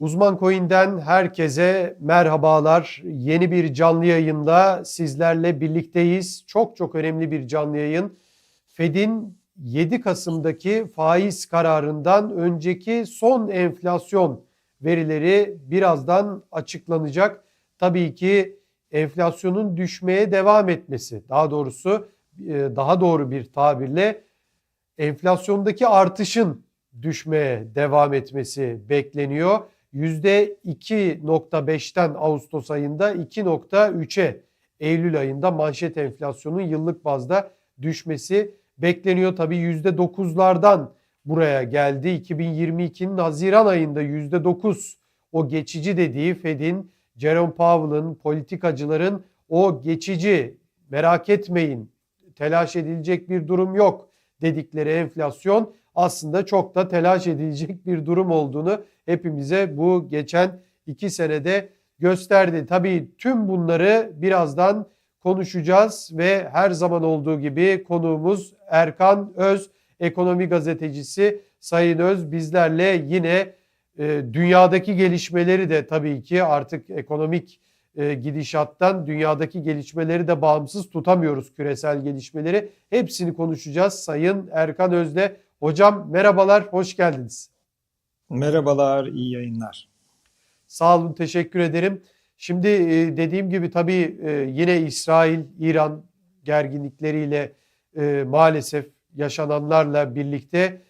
Uzman Coin'den herkese merhabalar. Yeni bir canlı yayında sizlerle birlikteyiz. Çok çok önemli bir canlı yayın. Fed'in 7 Kasım'daki faiz kararından önceki son enflasyon verileri birazdan açıklanacak. Tabii ki enflasyonun düşmeye devam etmesi, daha doğrusu e, daha doğru bir tabirle enflasyondaki artışın düşmeye devam etmesi bekleniyor. %2.5'ten Ağustos ayında 2.3'e Eylül ayında manşet enflasyonun yıllık bazda düşmesi bekleniyor. Tabii %9'lardan buraya geldi. 2022'nin Haziran ayında %9 o geçici dediği Fed'in, Jerome Powell'ın, politikacıların o geçici merak etmeyin telaş edilecek bir durum yok dedikleri enflasyon aslında çok da telaş edilecek bir durum olduğunu hepimize bu geçen iki senede gösterdi. Tabii tüm bunları birazdan konuşacağız ve her zaman olduğu gibi konuğumuz Erkan Öz, ekonomi gazetecisi Sayın Öz bizlerle yine e, dünyadaki gelişmeleri de tabii ki artık ekonomik e, gidişattan dünyadaki gelişmeleri de bağımsız tutamıyoruz küresel gelişmeleri. Hepsini konuşacağız Sayın Erkan Öz'le. Hocam merhabalar, hoş geldiniz. Merhabalar, iyi yayınlar. Sağ olun, teşekkür ederim. Şimdi e, dediğim gibi tabii e, yine İsrail-İran gerginlikleriyle e, maalesef yaşananlarla birlikte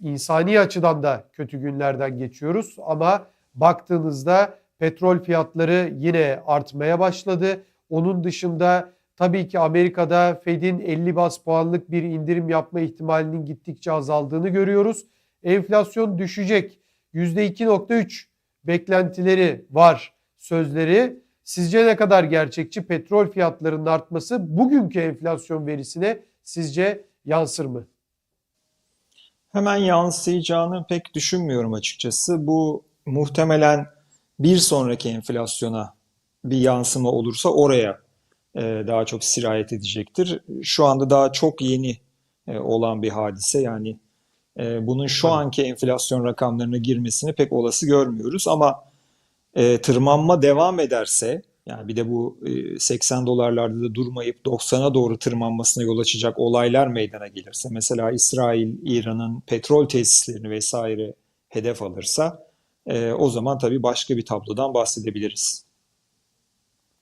insani açıdan da kötü günlerden geçiyoruz. Ama baktığınızda petrol fiyatları yine artmaya başladı. Onun dışında tabii ki Amerika'da Fed'in 50 bas puanlık bir indirim yapma ihtimalinin gittikçe azaldığını görüyoruz. Enflasyon düşecek. %2.3 beklentileri var sözleri. Sizce ne kadar gerçekçi petrol fiyatlarının artması bugünkü enflasyon verisine sizce yansır mı? Hemen yansıyacağını pek düşünmüyorum açıkçası. Bu muhtemelen bir sonraki enflasyona bir yansıma olursa oraya e, daha çok sirayet edecektir. Şu anda daha çok yeni e, olan bir hadise yani e, bunun şu anki enflasyon rakamlarına girmesini pek olası görmüyoruz ama tırmanma devam ederse yani bir de bu 80 dolarlarda da durmayıp 90'a doğru tırmanmasına yol açacak olaylar meydana gelirse mesela İsrail, İran'ın petrol tesislerini vesaire hedef alırsa o zaman tabii başka bir tablodan bahsedebiliriz.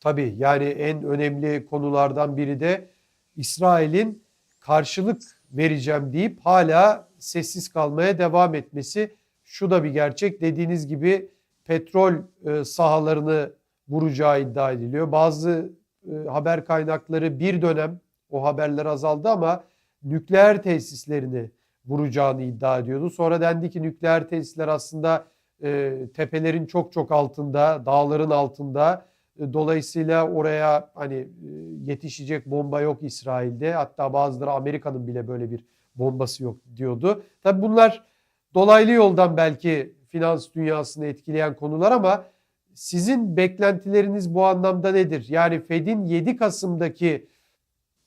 Tabii yani en önemli konulardan biri de İsrail'in karşılık vereceğim deyip hala sessiz kalmaya devam etmesi. Şu da bir gerçek dediğiniz gibi petrol e, sahalarını vuracağı iddia ediliyor. Bazı e, haber kaynakları bir dönem o haberler azaldı ama nükleer tesislerini vuracağını iddia ediyordu. Sonra dendi ki nükleer tesisler aslında e, tepelerin çok çok altında, dağların altında dolayısıyla oraya hani yetişecek bomba yok İsrail'de. Hatta bazıları Amerika'nın bile böyle bir bombası yok diyordu. Tabi bunlar dolaylı yoldan belki finans dünyasını etkileyen konular ama sizin beklentileriniz bu anlamda nedir? Yani Fed'in 7 Kasım'daki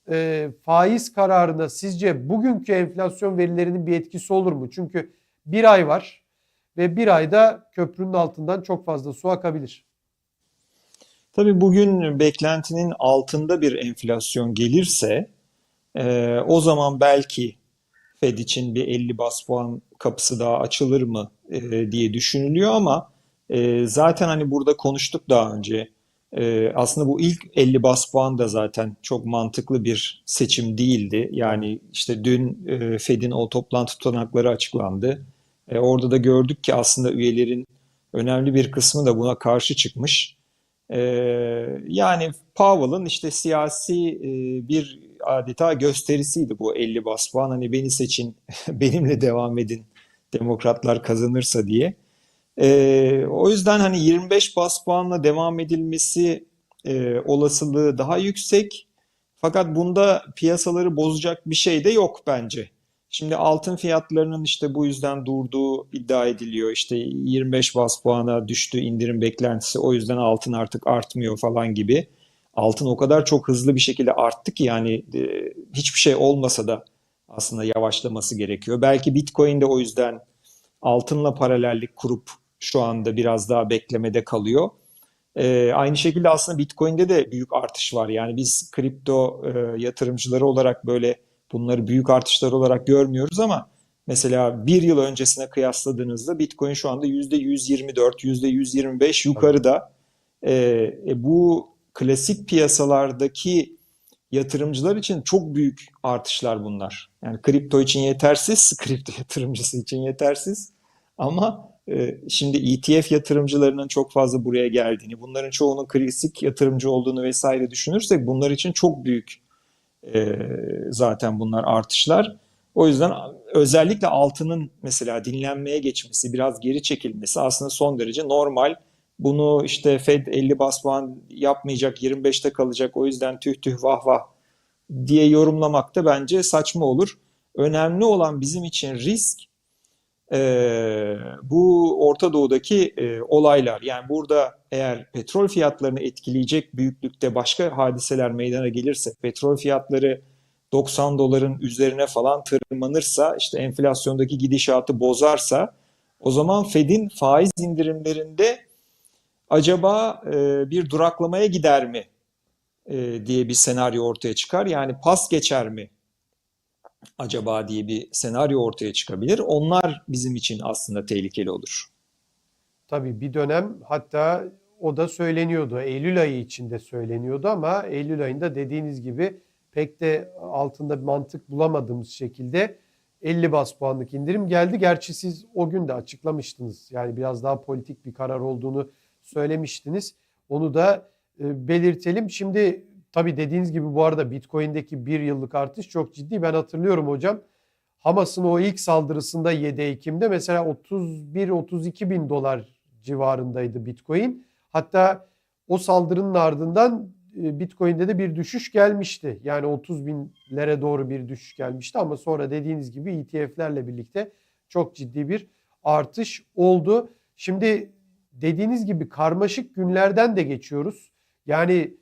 e, faiz kararına sizce bugünkü enflasyon verilerinin bir etkisi olur mu? Çünkü bir ay var ve bir ayda köprünün altından çok fazla su akabilir. Tabii bugün beklentinin altında bir enflasyon gelirse e, o zaman belki Fed için bir 50 bas puan kapısı daha açılır mı e, diye düşünülüyor ama e, zaten hani burada konuştuk daha önce. E, aslında bu ilk 50 bas puan da zaten çok mantıklı bir seçim değildi. Yani işte dün e, Fed'in o toplantı tutanakları açıklandı. E, orada da gördük ki aslında üyelerin önemli bir kısmı da buna karşı çıkmış. Ee, yani Powell'ın işte siyasi e, bir adeta gösterisiydi bu 50 bas puan. Hani beni seçin, benimle devam edin demokratlar kazanırsa diye. Ee, o yüzden hani 25 bas puanla devam edilmesi e, olasılığı daha yüksek. Fakat bunda piyasaları bozacak bir şey de yok bence. Şimdi altın fiyatlarının işte bu yüzden durduğu iddia ediliyor. İşte 25 bas puana düştü indirim beklentisi. O yüzden altın artık artmıyor falan gibi. Altın o kadar çok hızlı bir şekilde arttı ki yani e, hiçbir şey olmasa da aslında yavaşlaması gerekiyor. Belki Bitcoin de o yüzden altınla paralellik kurup şu anda biraz daha beklemede kalıyor. Ee, aynı şekilde aslında Bitcoin'de de büyük artış var. Yani biz kripto e, yatırımcıları olarak böyle bunları büyük artışlar olarak görmüyoruz ama mesela bir yıl öncesine kıyasladığınızda Bitcoin şu anda %124, %125 yukarıda. Ee, e, bu klasik piyasalardaki yatırımcılar için çok büyük artışlar bunlar. Yani kripto için yetersiz, kripto yatırımcısı için yetersiz. Ama e, şimdi ETF yatırımcılarının çok fazla buraya geldiğini, bunların çoğunun klasik yatırımcı olduğunu vesaire düşünürsek bunlar için çok büyük e, zaten bunlar artışlar. O yüzden özellikle altının mesela dinlenmeye geçmesi, biraz geri çekilmesi aslında son derece normal. Bunu işte Fed 50 bas puan yapmayacak, 25'te kalacak o yüzden tüh tüh vah vah diye yorumlamak da bence saçma olur. Önemli olan bizim için risk e, bu Orta Doğu'daki e, olaylar. Yani burada eğer petrol fiyatlarını etkileyecek büyüklükte başka hadiseler meydana gelirse, petrol fiyatları 90 doların üzerine falan tırmanırsa, işte enflasyondaki gidişatı bozarsa, o zaman Fed'in faiz indirimlerinde acaba e, bir duraklamaya gider mi e, diye bir senaryo ortaya çıkar. Yani pas geçer mi acaba diye bir senaryo ortaya çıkabilir. Onlar bizim için aslında tehlikeli olur. Tabii bir dönem hatta o da söyleniyordu. Eylül ayı içinde söyleniyordu ama Eylül ayında dediğiniz gibi pek de altında bir mantık bulamadığımız şekilde 50 bas puanlık indirim geldi. Gerçi siz o gün de açıklamıştınız. Yani biraz daha politik bir karar olduğunu söylemiştiniz. Onu da e, belirtelim. Şimdi tabii dediğiniz gibi bu arada Bitcoin'deki bir yıllık artış çok ciddi. Ben hatırlıyorum hocam. Hamas'ın o ilk saldırısında 7 Ekim'de mesela 31-32 bin dolar civarındaydı Bitcoin. Hatta o saldırının ardından e, Bitcoin'de de bir düşüş gelmişti. Yani 30 binlere doğru bir düşüş gelmişti ama sonra dediğiniz gibi ETF'lerle birlikte çok ciddi bir artış oldu. Şimdi dediğiniz gibi karmaşık günlerden de geçiyoruz. Yani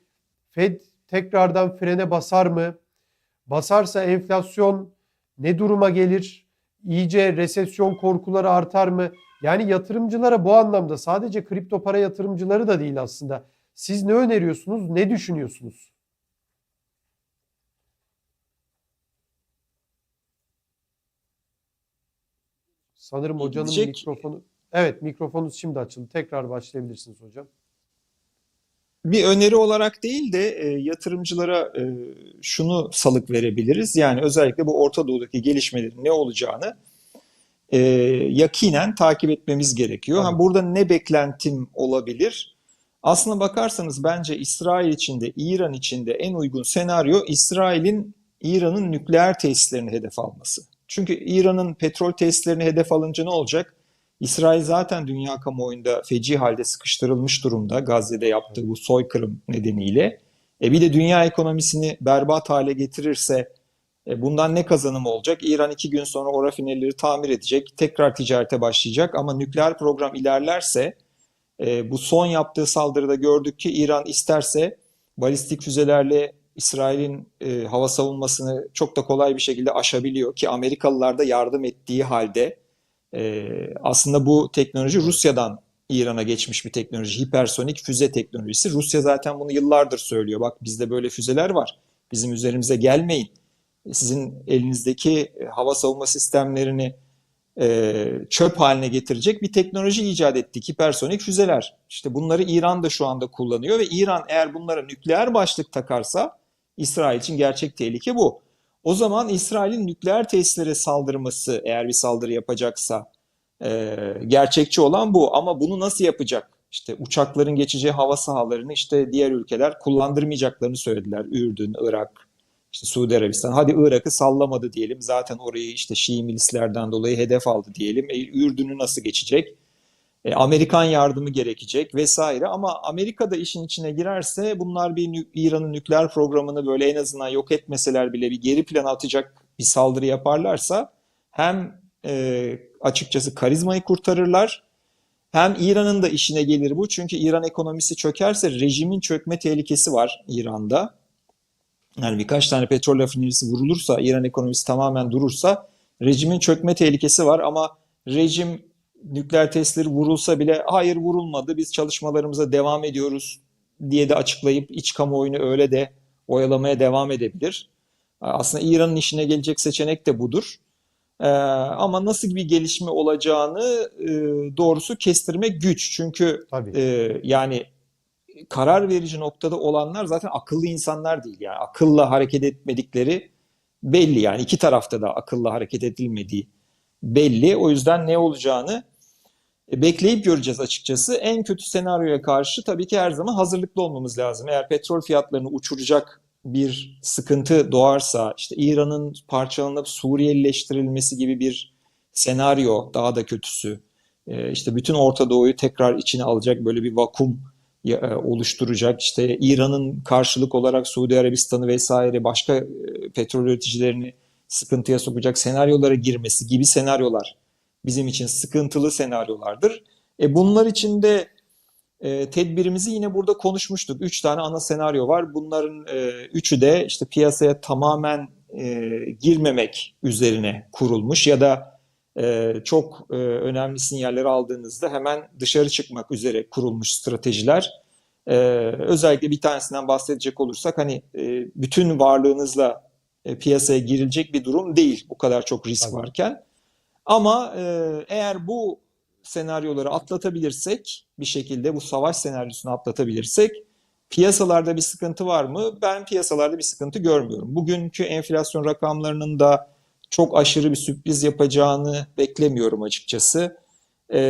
Fed tekrardan frene basar mı? Basarsa enflasyon ne duruma gelir? İyice resesyon korkuları artar mı? Yani yatırımcılara bu anlamda sadece kripto para yatırımcıları da değil aslında. Siz ne öneriyorsunuz? Ne düşünüyorsunuz? Sanırım hocanın Gidecek. mikrofonu Evet, mikrofonunuz şimdi açıldı. Tekrar başlayabilirsiniz hocam. Bir öneri olarak değil de e, yatırımcılara e, şunu salık verebiliriz. Yani özellikle bu Orta Doğu'daki gelişmelerin ne olacağını e, yakinen takip etmemiz gerekiyor. Ha, Tabii. burada ne beklentim olabilir? Aslına bakarsanız bence İsrail için de İran için de en uygun senaryo İsrail'in İran'ın nükleer tesislerini hedef alması. Çünkü İran'ın petrol tesislerini hedef alınca ne olacak? İsrail zaten dünya kamuoyunda feci halde sıkıştırılmış durumda Gazze'de yaptığı bu soykırım nedeniyle. E bir de dünya ekonomisini berbat hale getirirse e bundan ne kazanımı olacak? İran iki gün sonra o rafinerileri tamir edecek, tekrar ticarete başlayacak ama nükleer program ilerlerse e, bu son yaptığı saldırıda gördük ki İran isterse balistik füzelerle İsrail'in e, hava savunmasını çok da kolay bir şekilde aşabiliyor ki Amerikalılar da yardım ettiği halde e, aslında bu teknoloji Rusya'dan İran'a geçmiş bir teknoloji. Hipersonik füze teknolojisi. Rusya zaten bunu yıllardır söylüyor. Bak bizde böyle füzeler var. Bizim üzerimize gelmeyin. Sizin elinizdeki e, hava savunma sistemlerini e, çöp haline getirecek bir teknoloji icat ettik. Hipersonik füzeler. İşte bunları İran da şu anda kullanıyor ve İran eğer bunlara nükleer başlık takarsa İsrail için gerçek tehlike bu. O zaman İsrail'in nükleer tesislere saldırması eğer bir saldırı yapacaksa e, gerçekçi olan bu. Ama bunu nasıl yapacak? İşte uçakların geçeceği hava sahalarını işte diğer ülkeler kullandırmayacaklarını söylediler. Ürdün, Irak, işte Suudi Arabistan. Hadi Irak'ı sallamadı diyelim. Zaten orayı işte Şii milislerden dolayı hedef aldı diyelim. E, Ürdün'ü nasıl geçecek? E, Amerikan yardımı gerekecek vesaire ama Amerika da işin içine girerse bunlar bir nü- İran'ın nükleer programını böyle en azından yok etmeseler bile bir geri plana atacak bir saldırı yaparlarsa hem e, açıkçası karizmayı kurtarırlar hem İran'ın da işine gelir bu. Çünkü İran ekonomisi çökerse rejimin çökme tehlikesi var İran'da. Yani birkaç tane petrol rafinerisi vurulursa, İran ekonomisi tamamen durursa rejimin çökme tehlikesi var ama rejim nükleer testleri vurulsa bile hayır vurulmadı biz çalışmalarımıza devam ediyoruz diye de açıklayıp iç kamuoyunu öyle de oyalamaya devam edebilir. Aslında İran'ın işine gelecek seçenek de budur. Ee, ama nasıl bir gelişme olacağını e, doğrusu kestirmek güç. Çünkü Tabii. e, yani karar verici noktada olanlar zaten akıllı insanlar değil. Yani akılla hareket etmedikleri belli. Yani iki tarafta da akılla hareket edilmediği belli. O yüzden ne olacağını bekleyip göreceğiz açıkçası. En kötü senaryoya karşı tabii ki her zaman hazırlıklı olmamız lazım. Eğer petrol fiyatlarını uçuracak bir sıkıntı doğarsa, işte İran'ın parçalanıp Suriyelileştirilmesi gibi bir senaryo, daha da kötüsü, e, işte bütün Orta Doğu'yu tekrar içine alacak böyle bir vakum e, oluşturacak, işte İran'ın karşılık olarak Suudi Arabistan'ı vesaire başka e, petrol üreticilerini sıkıntıya sokacak senaryolara girmesi gibi senaryolar bizim için sıkıntılı senaryolardır. E bunlar için de e, tedbirimizi yine burada konuşmuştuk. Üç tane ana senaryo var. Bunların e, üçü de işte piyasaya tamamen e, girmemek üzerine kurulmuş ya da e, çok e, önemli sinyalleri aldığınızda hemen dışarı çıkmak üzere kurulmuş stratejiler. E, özellikle bir tanesinden bahsedecek olursak hani e, bütün varlığınızla e, piyasaya girilecek bir durum değil bu kadar çok risk Tabii. varken. Ama e, eğer bu senaryoları atlatabilirsek bir şekilde bu savaş senaryosunu atlatabilirsek piyasalarda bir sıkıntı var mı? Ben piyasalarda bir sıkıntı görmüyorum. Bugünkü enflasyon rakamlarının da çok aşırı bir sürpriz yapacağını beklemiyorum açıkçası. E,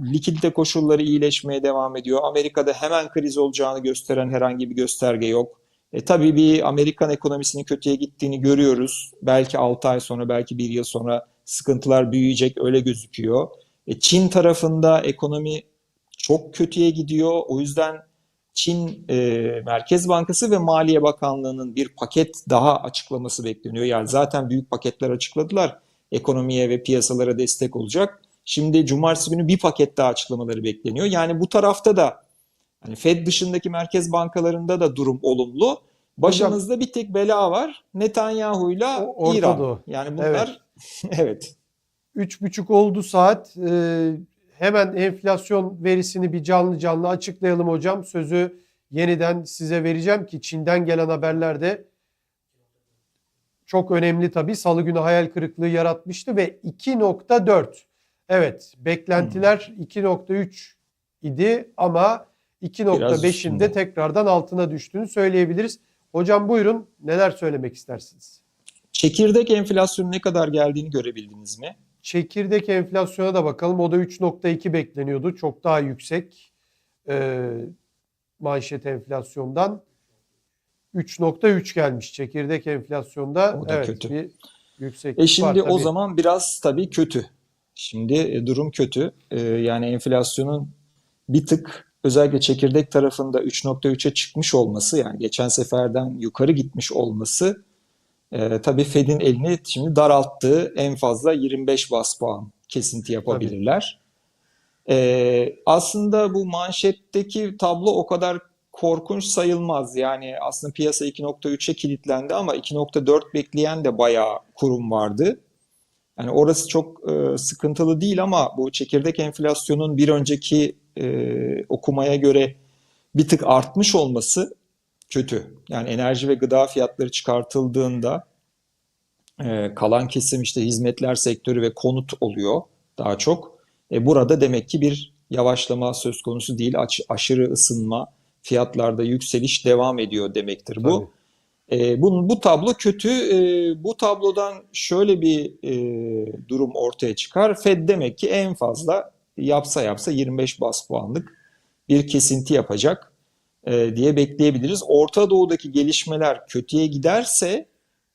likidite koşulları iyileşmeye devam ediyor. Amerika'da hemen kriz olacağını gösteren herhangi bir gösterge yok. E, tabii bir Amerikan ekonomisinin kötüye gittiğini görüyoruz. Belki 6 ay sonra, belki 1 yıl sonra sıkıntılar büyüyecek öyle gözüküyor. E, Çin tarafında ekonomi çok kötüye gidiyor. O yüzden Çin e, Merkez Bankası ve Maliye Bakanlığı'nın bir paket daha açıklaması bekleniyor. Yani zaten büyük paketler açıkladılar. Ekonomiye ve piyasalara destek olacak. Şimdi cumartesi günü bir paket daha açıklamaları bekleniyor. Yani bu tarafta da hani Fed dışındaki merkez bankalarında da durum olumlu. Başımızda bir tek bela var. Netanyahu'yla İran. Doğu. Yani bunlar evet. Üç buçuk oldu saat. Ee, hemen enflasyon verisini bir canlı canlı açıklayalım hocam. Sözü yeniden size vereceğim ki Çin'den gelen haberler de çok önemli tabii. Salı günü hayal kırıklığı yaratmıştı ve 2.4. Evet beklentiler 2.3 idi ama 2.5'in üstünde. de tekrardan altına düştüğünü söyleyebiliriz. Hocam buyurun neler söylemek istersiniz? Çekirdek enflasyonun ne kadar geldiğini görebildiniz mi? Çekirdek enflasyona da bakalım. O da 3.2 bekleniyordu. Çok daha yüksek e, manşet enflasyondan. 3.3 gelmiş çekirdek enflasyonda. O da evet, kötü. bir yükseklik E şimdi var o zaman biraz tabii kötü. Şimdi e, durum kötü. E, yani enflasyonun bir tık özellikle çekirdek tarafında 3.3'e çıkmış olması yani geçen seferden yukarı gitmiş olması e, tabii Fed'in elini şimdi daralttığı en fazla 25 bas puan kesinti yapabilirler. E, aslında bu manşetteki tablo o kadar korkunç sayılmaz. Yani aslında piyasa 2.3'e kilitlendi ama 2.4 bekleyen de bayağı kurum vardı. Yani orası çok e, sıkıntılı değil ama bu çekirdek enflasyonun bir önceki e, okumaya göre bir tık artmış olması kötü. Yani enerji ve gıda fiyatları çıkartıldığında e, kalan kesim işte hizmetler sektörü ve konut oluyor daha çok. E, burada demek ki bir yavaşlama söz konusu değil. Aç- aşırı ısınma, fiyatlarda yükseliş devam ediyor demektir bu. E, bu, bu tablo kötü. E, bu tablodan şöyle bir e, durum ortaya çıkar. Fed demek ki en fazla yapsa yapsa 25 bas puanlık bir kesinti yapacak e, diye bekleyebiliriz. Orta Doğu'daki gelişmeler kötüye giderse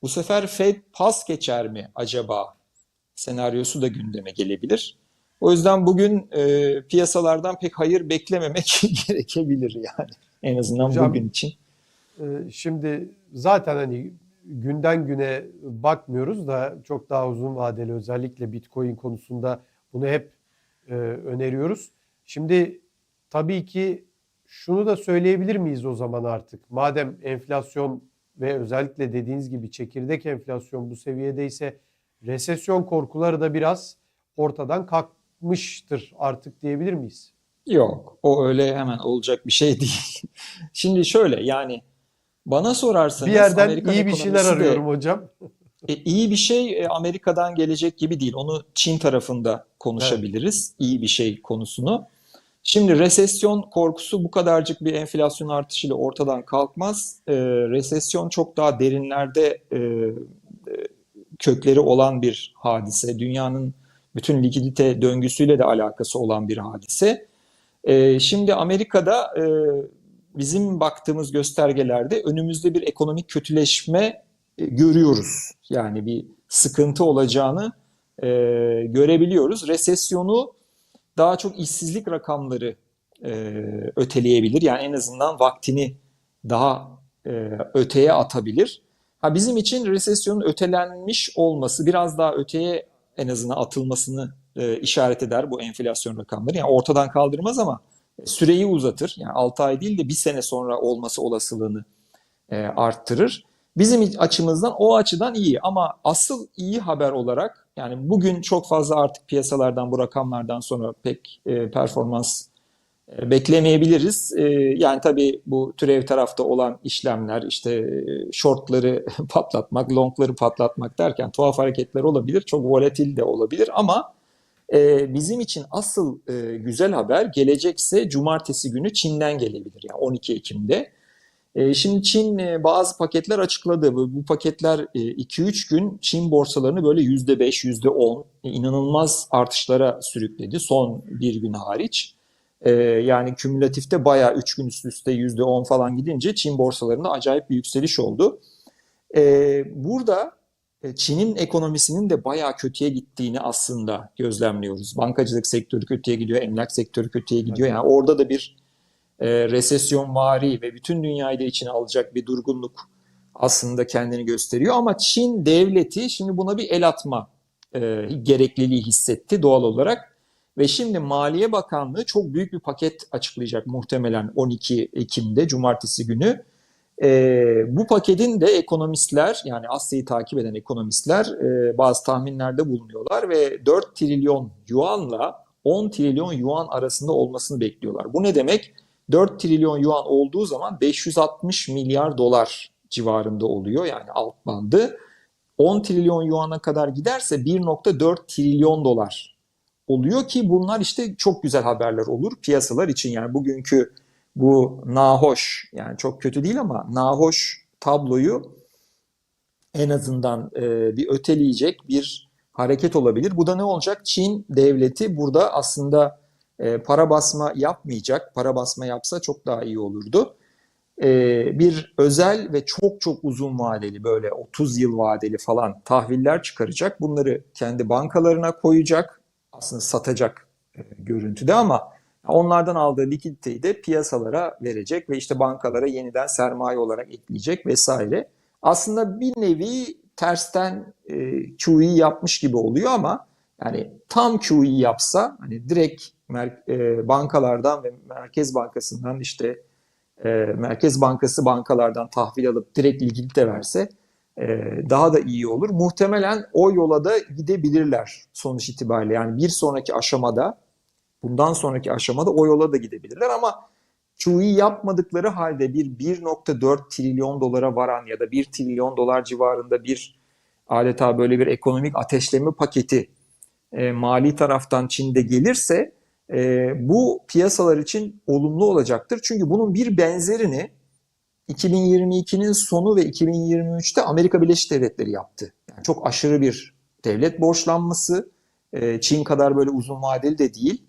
bu sefer Fed pas geçer mi acaba senaryosu da gündeme gelebilir. O yüzden bugün e, piyasalardan pek hayır beklememek gerekebilir yani en azından Hocam, bugün için. Ee, Şimdi zaten hani günden güne bakmıyoruz da çok daha uzun vadeli özellikle Bitcoin konusunda bunu hep e, öneriyoruz. Şimdi tabii ki şunu da söyleyebilir miyiz o zaman artık? Madem enflasyon ve özellikle dediğiniz gibi çekirdek enflasyon bu seviyedeyse resesyon korkuları da biraz ortadan kalk- kapatmıştır artık diyebilir miyiz? Yok, o öyle hemen olacak bir şey değil. Şimdi şöyle yani bana sorarsanız Bir yerden Amerikan iyi bir şeyler ekonomisi de- arıyorum hocam. E, iyi bir şey e, Amerika'dan gelecek gibi değil. Onu Çin tarafında konuşabiliriz. İyi bir şey konusunu. Şimdi resesyon korkusu bu kadarcık bir enflasyon artışıyla ortadan kalkmaz. E, resesyon çok daha derinlerde e, e, kökleri olan bir hadise. Dünyanın bütün likidite döngüsüyle de alakası olan bir hadise. E, şimdi Amerika'da e, bizim baktığımız göstergelerde önümüzde bir ekonomik kötüleşme e, görüyoruz. Yani bir sıkıntı olacağını e, görebiliyoruz. Resesyonu daha çok işsizlik rakamları e, öteleyebilir. Yani en azından vaktini daha e, öteye atabilir. Ha bizim için resesyonun ötelenmiş olması biraz daha öteye en azından atılmasını e, işaret eder bu enflasyon rakamları. Yani ortadan kaldırmaz ama süreyi uzatır. Yani 6 ay değil de bir sene sonra olması olasılığını e, arttırır. Bizim açımızdan o açıdan iyi ama asıl iyi haber olarak yani bugün çok fazla artık piyasalardan bu rakamlardan sonra pek e, performans e, beklemeyebiliriz. E, yani tabii bu türev tarafta olan işlemler işte e, shortları patlatmak, longları patlatmak derken tuhaf hareketler olabilir. Çok volatil de olabilir ama e, bizim için asıl e, güzel haber gelecekse cumartesi günü Çin'den gelebilir. Yani 12 Ekim'de. E, Şimdi Çin e, bazı paketler açıkladı. Bu, paketler 2-3 gün Çin borsalarını böyle %5, %10 e, inanılmaz artışlara sürükledi son bir gün hariç. E, Yani kümülatifte bayağı 3 gün üst üste %10 falan gidince Çin borsalarında acayip bir yükseliş oldu. E, Burada e, Çin'in ekonomisinin de bayağı kötüye gittiğini aslında gözlemliyoruz. Bankacılık sektörü kötüye gidiyor, emlak sektörü kötüye gidiyor. Yani orada da bir e, resesyonvari ve bütün dünyayı da içine alacak bir durgunluk aslında kendini gösteriyor. Ama Çin devleti şimdi buna bir el atma e, gerekliliği hissetti doğal olarak. Ve şimdi Maliye Bakanlığı çok büyük bir paket açıklayacak muhtemelen 12 Ekim'de Cumartesi günü. E, bu paketin de ekonomistler yani Asya'yı takip eden ekonomistler e, bazı tahminlerde bulunuyorlar ve 4 trilyon yuanla 10 trilyon yuan arasında olmasını bekliyorlar. Bu ne demek? 4 trilyon yuan olduğu zaman 560 milyar dolar civarında oluyor yani alt bandı. 10 trilyon yuana kadar giderse 1.4 trilyon dolar oluyor ki bunlar işte çok güzel haberler olur piyasalar için. Yani bugünkü bu nahoş yani çok kötü değil ama nahoş tabloyu en azından e, bir öteleyecek bir hareket olabilir. Bu da ne olacak? Çin devleti burada aslında e, para basma yapmayacak. Para basma yapsa çok daha iyi olurdu. E, bir özel ve çok çok uzun vadeli böyle 30 yıl vadeli falan tahviller çıkaracak. Bunları kendi bankalarına koyacak. Aslında satacak e, görüntüde ama onlardan aldığı likiditeyi de piyasalara verecek ve işte bankalara yeniden sermaye olarak ekleyecek vesaire. Aslında bir nevi tersten e, QE yapmış gibi oluyor ama yani tam QE yapsa hani direkt e, bankalardan ve Merkez Bankası'ndan işte e, Merkez Bankası bankalardan tahvil alıp direkt likidite verse e, daha da iyi olur. Muhtemelen o yola da gidebilirler sonuç itibariyle. Yani bir sonraki aşamada bundan sonraki aşamada o yola da gidebilirler ama QE yapmadıkları halde bir 1.4 trilyon dolara varan ya da 1 trilyon dolar civarında bir adeta böyle bir ekonomik ateşleme paketi e, mali taraftan Çin'de gelirse e, bu piyasalar için olumlu olacaktır. Çünkü bunun bir benzerini 2022'nin sonu ve 2023'te Amerika Birleşik Devletleri yaptı. Yani çok aşırı bir devlet borçlanması, e, Çin kadar böyle uzun vadeli de değil.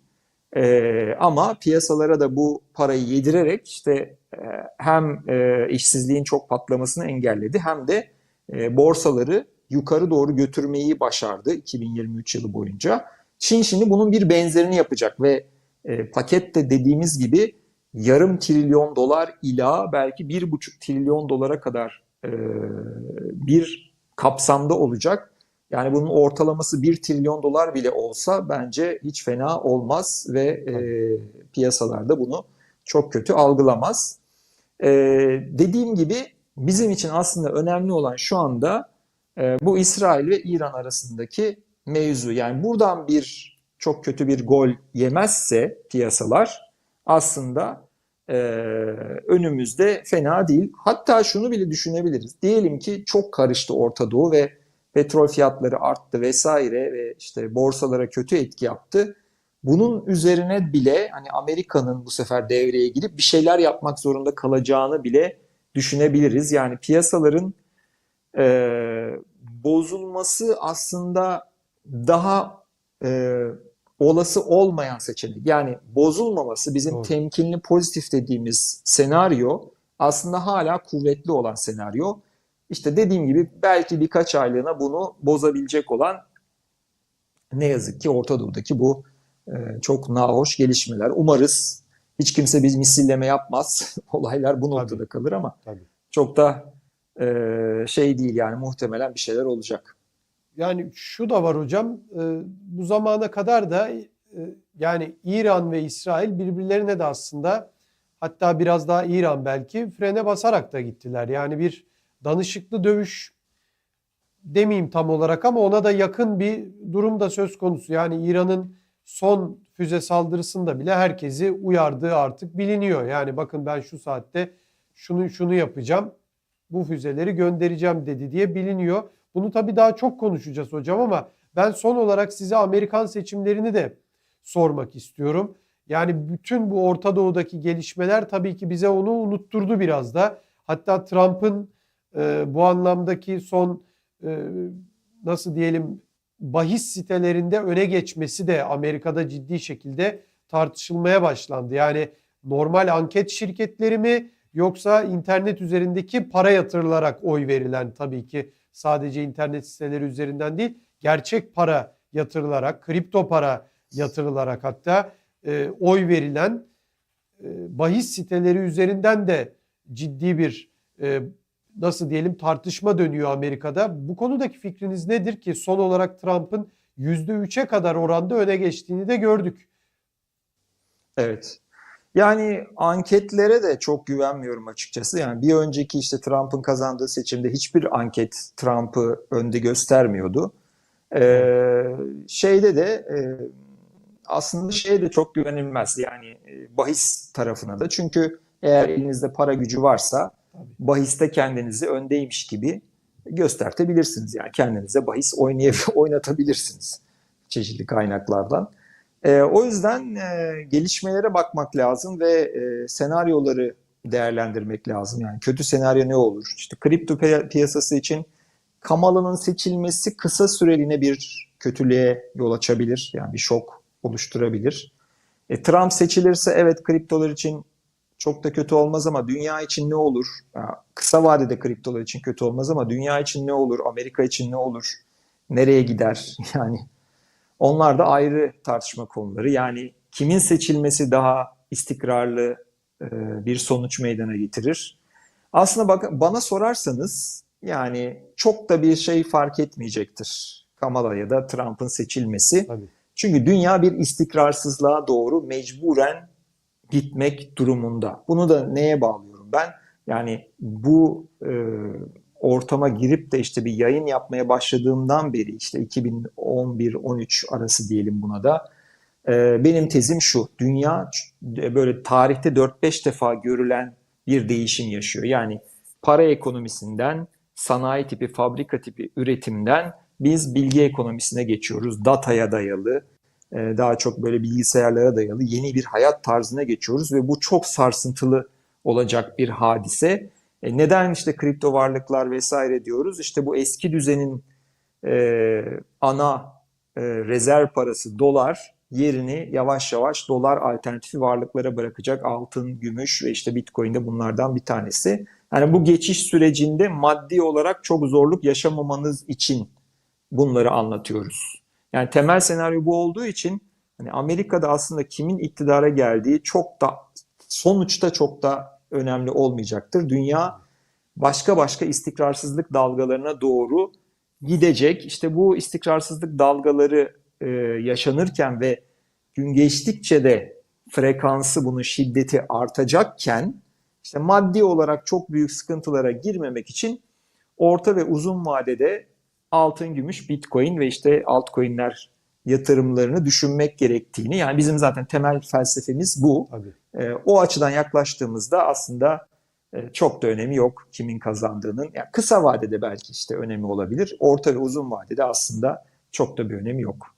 E, ama piyasalara da bu parayı yedirerek işte e, hem e, işsizliğin çok patlamasını engelledi hem de e, borsaları yukarı doğru götürmeyi başardı 2023 yılı boyunca. Çin şimdi bunun bir benzerini yapacak ve e, pakette dediğimiz gibi yarım trilyon dolar ila belki bir buçuk trilyon dolara kadar e, bir kapsamda olacak. Yani bunun ortalaması 1 trilyon dolar bile olsa bence hiç fena olmaz ve e, piyasalarda bunu çok kötü algılamaz. E, dediğim gibi bizim için aslında önemli olan şu anda e, bu İsrail ve İran arasındaki mevzu. Yani buradan bir çok kötü bir gol yemezse piyasalar aslında e, önümüzde fena değil. Hatta şunu bile düşünebiliriz. Diyelim ki çok karıştı Orta Doğu ve petrol fiyatları arttı vesaire ve işte borsalara kötü etki yaptı. Bunun üzerine bile hani Amerika'nın bu sefer devreye girip bir şeyler yapmak zorunda kalacağını bile düşünebiliriz. Yani piyasaların e, bozulması aslında daha e, olası olmayan seçenek. Yani bozulmaması bizim Doğru. temkinli pozitif dediğimiz senaryo aslında hala kuvvetli olan senaryo. İşte dediğim gibi belki birkaç aylığına bunu bozabilecek olan ne yazık ki Orta Doğu'daki bu e, çok nahoş gelişmeler. Umarız hiç kimse bir misilleme yapmaz. Olaylar bu noktada kalır ama Tabii. çok da e, şey değil yani muhtemelen bir şeyler olacak. Yani şu da var hocam, e, bu zamana kadar da e, yani İran ve İsrail birbirlerine de aslında hatta biraz daha İran belki frene basarak da gittiler. Yani bir danışıklı dövüş demeyeyim tam olarak ama ona da yakın bir durum da söz konusu. Yani İran'ın son füze saldırısında bile herkesi uyardığı artık biliniyor. Yani bakın ben şu saatte şunu şunu yapacağım, bu füzeleri göndereceğim dedi diye biliniyor. Bunu tabii daha çok konuşacağız hocam ama ben son olarak size Amerikan seçimlerini de sormak istiyorum. Yani bütün bu Orta Doğu'daki gelişmeler tabii ki bize onu unutturdu biraz da. Hatta Trump'ın e, bu anlamdaki son e, nasıl diyelim bahis sitelerinde öne geçmesi de Amerika'da ciddi şekilde tartışılmaya başlandı. Yani normal anket şirketleri mi yoksa internet üzerindeki para yatırılarak oy verilen tabii ki sadece internet siteleri üzerinden değil gerçek para yatırılarak kripto para yatırılarak hatta e, oy verilen e, bahis siteleri üzerinden de ciddi bir e, nasıl diyelim tartışma dönüyor Amerika'da. Bu konudaki fikriniz nedir ki son olarak Trump'ın %3'e kadar oranda öne geçtiğini de gördük. Evet. Yani anketlere de çok güvenmiyorum açıkçası. Yani bir önceki işte Trump'ın kazandığı seçimde hiçbir anket Trump'ı önde göstermiyordu. Ee, şeyde de e, aslında şeye de çok güvenilmez. Yani e, bahis tarafına da. Çünkü eğer elinizde para gücü varsa bahiste kendinizi öndeymiş gibi göstertebilirsiniz. Yani kendinize bahis oynayab- oynatabilirsiniz çeşitli kaynaklardan. E, o yüzden e, gelişmelere bakmak lazım ve e, senaryoları değerlendirmek lazım. Yani kötü senaryo ne olur? İşte kripto pi- piyasası için Kamala'nın seçilmesi kısa süreliğine bir kötülüğe yol açabilir. Yani bir şok oluşturabilir. E, Trump seçilirse evet kriptolar için çok da kötü olmaz ama dünya için ne olur? Ya, kısa vadede kriptolar için kötü olmaz ama dünya için ne olur? Amerika için ne olur? Nereye gider? Yani onlar da ayrı tartışma konuları. Yani kimin seçilmesi daha istikrarlı e, bir sonuç meydana getirir? Aslında bak, bana sorarsanız yani çok da bir şey fark etmeyecektir. Kamala ya da Trump'ın seçilmesi. Tabii. Çünkü dünya bir istikrarsızlığa doğru mecburen gitmek durumunda. Bunu da neye bağlıyorum ben? Yani bu e, ortama girip de işte bir yayın yapmaya başladığımdan beri işte 2011-13 arası diyelim buna da e, benim tezim şu. Dünya böyle tarihte 4-5 defa görülen bir değişim yaşıyor. Yani para ekonomisinden sanayi tipi, fabrika tipi üretimden biz bilgi ekonomisine geçiyoruz. Dataya dayalı, e, daha çok böyle bilgisayarlara dayalı yeni bir hayat tarzına geçiyoruz ve bu çok sarsıntılı olacak bir hadise. E, neden işte kripto varlıklar vesaire diyoruz? İşte bu eski düzenin e, ana e, rezerv parası dolar yerini yavaş yavaş dolar alternatifi varlıklara bırakacak altın, gümüş ve işte bitcoin de bunlardan bir tanesi. Yani bu geçiş sürecinde maddi olarak çok zorluk yaşamamanız için bunları anlatıyoruz. Yani temel senaryo bu olduğu için hani Amerika'da aslında kimin iktidara geldiği çok da sonuçta çok da önemli olmayacaktır. Dünya başka başka istikrarsızlık dalgalarına doğru gidecek. İşte bu istikrarsızlık dalgaları e, yaşanırken ve gün geçtikçe de frekansı bunun şiddeti artacakken işte maddi olarak çok büyük sıkıntılara girmemek için orta ve uzun vadede altın, gümüş, bitcoin ve işte altcoin'ler yatırımlarını düşünmek gerektiğini yani bizim zaten temel felsefemiz bu. Tabii. E, o açıdan yaklaştığımızda aslında e, çok da önemi yok kimin kazandığının. Yani kısa vadede belki işte önemi olabilir. Orta ve uzun vadede aslında çok da bir önemi yok.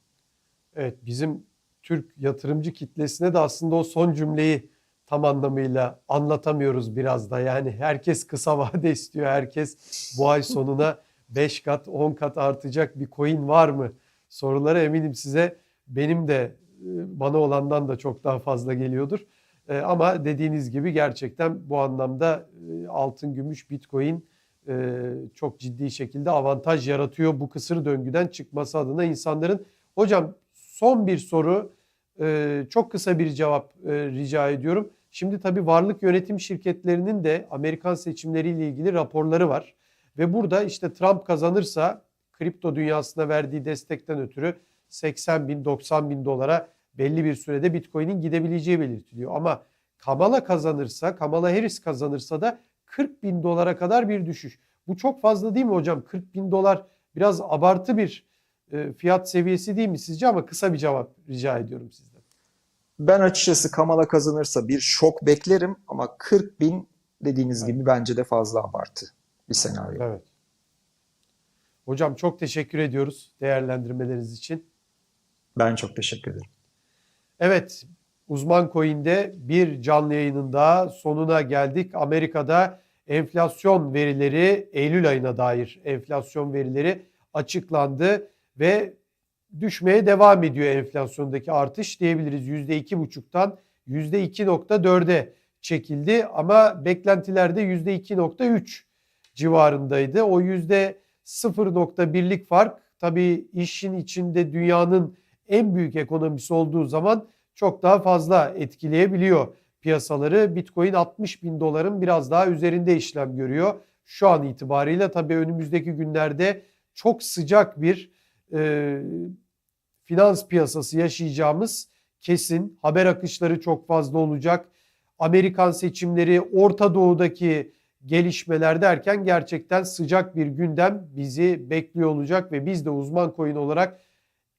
Evet bizim Türk yatırımcı kitlesine de aslında o son cümleyi tam anlamıyla anlatamıyoruz biraz da. Yani herkes kısa vade istiyor. Herkes bu ay sonuna 5 kat 10 kat artacak bir coin var mı? Soruları eminim size benim de e, bana olandan da çok daha fazla geliyordur. E, Ama dediğiniz gibi gerçekten bu anlamda e, altın, gümüş, bitcoin e, çok ciddi şekilde avantaj yaratıyor bu kısır döngüden çıkması adına insanların. Hocam son bir soru, e, çok kısa bir cevap e, rica ediyorum. Şimdi tabii varlık yönetim şirketlerinin de Amerikan seçimleriyle ilgili raporları var. Ve burada işte Trump kazanırsa kripto dünyasına verdiği destekten ötürü 80 bin 90 bin dolara belli bir sürede Bitcoin'in gidebileceği belirtiliyor. Ama Kamala kazanırsa, Kamala Harris kazanırsa da 40 bin dolara kadar bir düşüş. Bu çok fazla değil mi hocam? 40 bin dolar biraz abartı bir e, fiyat seviyesi değil mi sizce? Ama kısa bir cevap rica ediyorum sizden. Ben açıkçası Kamala kazanırsa bir şok beklerim ama 40 bin dediğiniz gibi bence de fazla abartı bir senaryo. Evet. Hocam çok teşekkür ediyoruz değerlendirmeleriniz için. Ben çok teşekkür ederim. Evet, Uzman Coin'de bir canlı yayının daha sonuna geldik. Amerika'da enflasyon verileri, Eylül ayına dair enflasyon verileri açıklandı ve düşmeye devam ediyor enflasyondaki artış diyebiliriz. %2,5'tan %2,4'e çekildi ama beklentilerde %2,3 civarındaydı. O %0,1'lik fark tabii işin içinde dünyanın en büyük ekonomisi olduğu zaman çok daha fazla etkileyebiliyor piyasaları. Bitcoin 60 bin doların biraz daha üzerinde işlem görüyor. Şu an itibariyle tabii önümüzdeki günlerde çok sıcak bir e, finans piyasası yaşayacağımız kesin. Haber akışları çok fazla olacak. Amerikan seçimleri, Orta Doğu'daki gelişmeler derken gerçekten sıcak bir gündem bizi bekliyor olacak ve biz de uzman coin olarak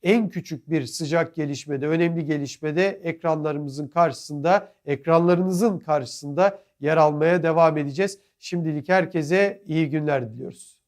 en küçük bir sıcak gelişmede, önemli gelişmede ekranlarımızın karşısında, ekranlarınızın karşısında yer almaya devam edeceğiz. Şimdilik herkese iyi günler diliyoruz.